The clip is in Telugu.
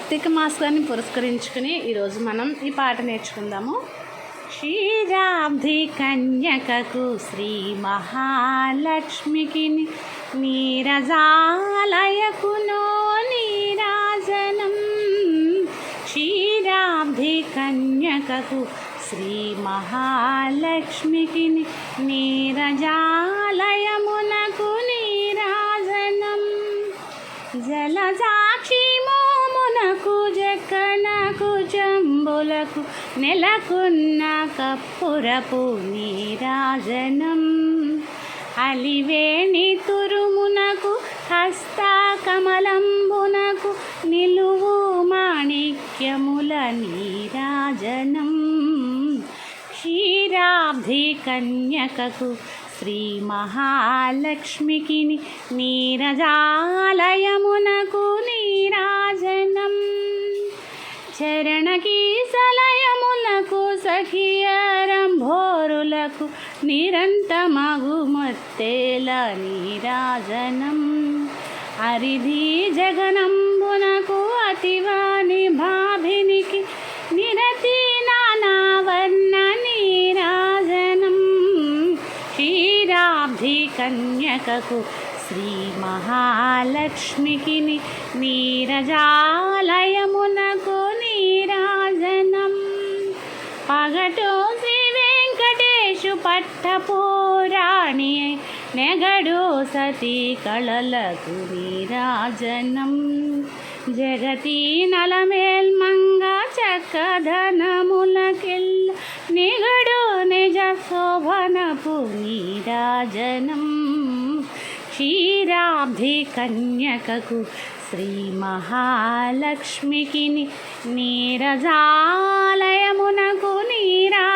కార్తీక మాసాన్ని పురస్కరించుకుని ఈరోజు మనం ఈ పాట నేర్చుకుందాము. క్షీరాబ్ధి కన్యకకు శ్రీ మహాలక్ష్మికి నీరజాలయకునో నీరాజనం. క్షీరాబ్ధి కన్యకకు శ్రీ మహాలక్ష్మికి నీరజాలయమునకు నీరాజనం. జలజా జక్కనకు జంబులకు నెలకున్న కప్పురపు నీరాజనం. అలివేణి తురుమునకు హస్తాకమలంబునకు నిలువు మాణిక్యముల నీరాజనం. క్షీరాబ్ధి కన్యకకు శ్రీ మహాలక్ష్మికిని నీరజాలయమునకు చరణకి సలయములకు సఖియరంభోరులకు నిరంతమగు మత్తేల నీరాజనం. అరిధి జగనంబునకు అతివాని భాభినికి నిరతి నానావర్ణ నీరాజనం. క్షీరాబ్ధి కన్యకకు శ్రీ మహాలక్ష్మికి నీరజాలయమునకు పగటు శ్రీ వెంకటేశు పట్టపురాణి నెగడు సతీ కళలకు నీరాజనం జగతి నలమేల్మంగ చక్కధనములకెల్ల నిగడు నిజ శోభనపు నీరాజనం క్షీరాబ్ధి కన్యకకు శ్రీ మహాలక్ష్మికి నీరజాలయమునకు నీరా